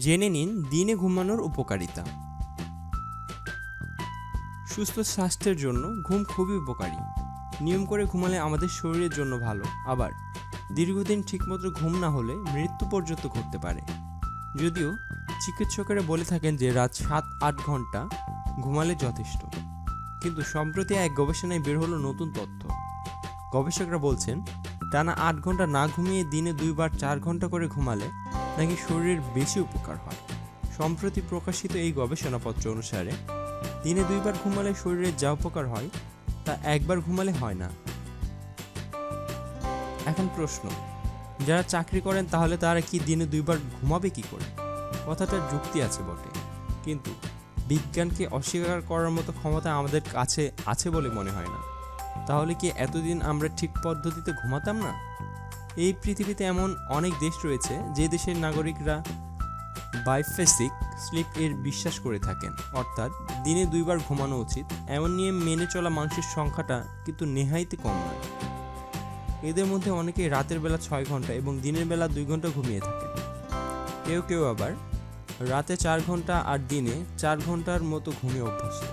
জেনে নিন দিনে ঘুমানোর উপকারিতা। সুস্থ স্বাস্থ্যের জন্য ঘুম খুবই উপকারী। নিয়ম করে ঘুমালে আমাদের শরীরের জন্য ভালো। আবার, দীর্ঘদিন ঠিকমতো ঘুম না হলে মৃত্যু পর্যন্ত ঘটতে পারে। যদিও চিকিৎসকেরা বলে থাকেন যে রাত সাত, আট ঘণ্টা ঘুমালে যথেষ্ট। কিন্তু সম্প্রতি এক গবেষণায় বের হলো নতুন তথ্য। গবেষকরা বলছেন, টানা আট ঘণ্টা না ঘুমিয়ে দিনে দুইবার চার ঘণ্টা করে ঘুমালে নাকি শরীরের বেশি উপকার হয়? সম্প্রতি প্রকাশিত এই গবেষণাপত্র অনুসারে, দিনে দুইবার ঘুমালে শরীরের যা উপকার হয়, তা একবার ঘুমালে হয় না। এখন প্রশ্ন, যারা চাকরি করেন তাহলে তারা কি দিনে দুইবার ঘুমাবে কি করে? কথাটার যুক্তি আছে বটে। কিন্তু বিজ্ঞানকে অস্বীকার করার মতো ক্ষমতা আমাদের কাছে আছে বলে মনে হয় না। তাহলে কি এতদিন আমরা ঠিক পদ্ধতিতে ঘুমাতাম না? এই পৃথিবীতে এমন অনেক দেশ রয়েছে যে দেশের নাগরিকরা বাইফেসিক স্লিপ এর বিশ্বাস করে থাকেন। অর্থাৎ দিনে দুইবার ঘুমানো উচিত, এমন নিয়ে মেনে চলা মানুষের সংখ্যাটা কিন্তু নেহাইতে কম নয়। এদের মধ্যে অনেকেই রাতের বেলা ছয় ঘণ্টা এবং দিনের বেলা দুই ঘণ্টা ঘুমিয়ে থাকেন কেউ কেউ আবার রাতে চার ঘণ্টা আর দিনে চার ঘণ্টার মতো ঘুমিয়ে অভ্যস্ত।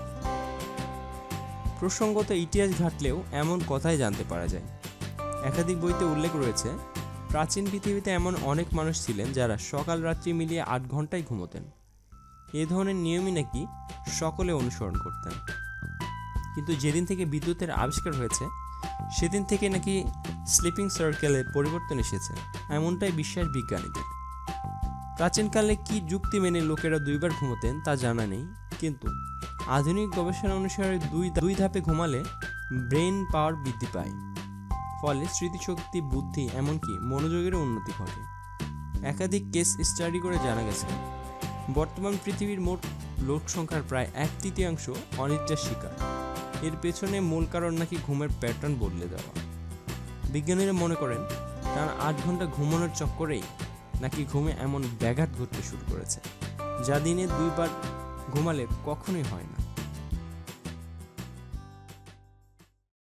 প্রসঙ্গত ইতিহাস ঘাটলেও এমন কথাই জানতে পারা যায়। একাধিক বইতে উল্লেখ রয়েছে, প্রাচীন পৃথিবীতে এমন অনেক মানুষ ছিলেন যারা সকাল রাত্রি মিলিয়ে আট ঘন্টায় ঘুমোতেন। এ ধরনের নিয়মই নাকি সকলে অনুসরণ করতেন। কিন্তু যেদিন থেকে বিদ্যুতের আবিষ্কার হয়েছে, সেদিন থেকে নাকি স্লিপিং সার্কেলের পরিবর্তন এসেছে, এমনটাই বিশ্বাস বিজ্ঞানীদের। প্রাচীনকালে কি যুক্তি মেনে লোকেরা দুইবার ঘুমোতেন তা জানা নেই, কিন্তু আধুনিক গবেষণা অনুসারে দুই দুই ধাপে ঘুমালে ব্রেন পাওয়ার বৃদ্ধি পায়। ফলে স্মৃতিশক্তি, বুদ্ধি, এমনকি মনোযোগেরও উন্নতি ঘটে। একাধিক কেস স্টাডি করে জানা গেছে, বর্তমান পৃথিবীর মোট লোক সংখ্যার প্রায় এক তৃতীয়াংশ অনিদ্রার শিকার। এর পেছনে মূল কারণ নাকি ঘুমের প্যাটার্ন বদলে দেওয়া। বিজ্ঞানীরা মনে করেন, তার আট ঘণ্টা ঘুমানোর চক্করেই নাকি ঘুমে এমন ব্যাঘাত ঘটতে শুরু করেছে, যা দিনে দুইবার ঘুমালে কখনোই হয় না।